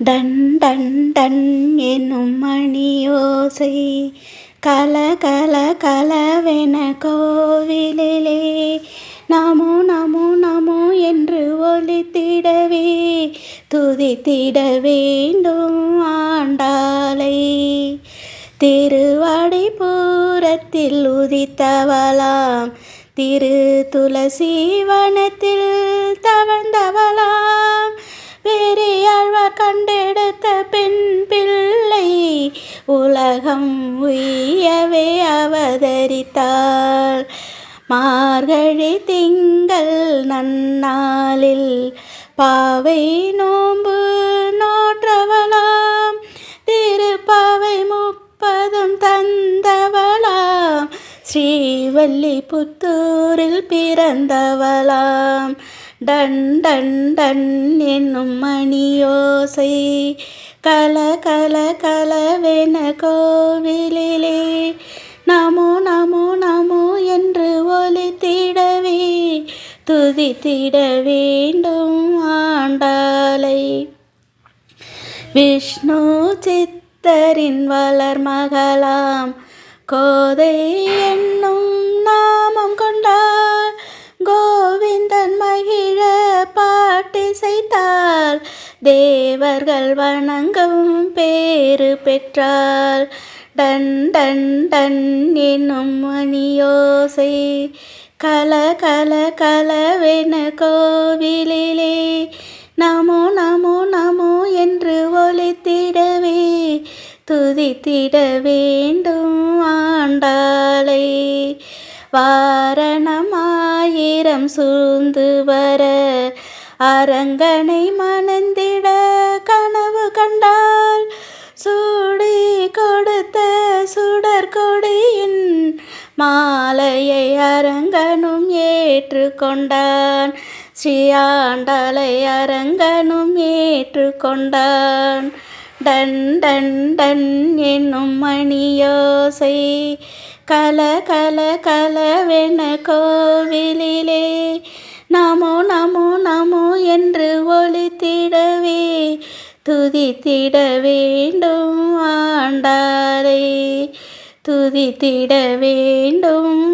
Ton டன் டன் என்னும் மணியோசை. கல கல கலவென கோவிலிலே. நமோ நமோ நமோ என்று ஒலித்திடவே. துதித்திட வேண்டும் ஆண்டாளை. திருவாடை பூரத்தில் உதித்தவளாம். திரு துளசி வனத்தில் தவழ்ந்தவளாம். பெரியாழ்வார் கண்டெடுத்த பெண் பிள்ளை உலகம் உய்யவே அவதரித்தாள். மார்கழி திங்கள் நன்னாளில் பாவை நோம்பு நோற்றவளாம். திருப்பாவை முப்பதும் தந்தவளாம். ஸ்ரீவல்லி புத்தூரில் பிறந்தவளாம். டன் டன் டன் என்னும் மணியோசை. கல கல கலவென கோவிலிலே. நமோ நமோ நமோ என்று ஒலித்திடவே. துதித்திட வேண்டும் ஆண்டாலை விஷ்ணு சித்தரின் வளர் மகளாம் கோதை என்னும் தேவர்கள் வணங்கும் பேறு பெற்றால் டன் டன் டன் என்னும் மணியோசை கல கல கலவென கோவிலிலே. நமோ நமோ நமோ என்று ஒலித்திடவே துதித்திட வேண்டும் ஆண்டாளை. வாரணமாயிரம் சூழ்ந்து வர அரங்கனை மணந்தே மாலையை அரங்கனும் ஏற்றுக்கொண்டான். ஸ்ரீயாண்டலை அரங்கனும் ஏற்றுக்கொண்டான். டன் டன் டன் என்னும் மணியோசை கல கல கலவென கோவிலிலே. நமோ நமோ நமோ என்று ஒலித்திடவே துதித்திட வேண்டும் ஆண்டாரே துதித்திட வேண்டும்.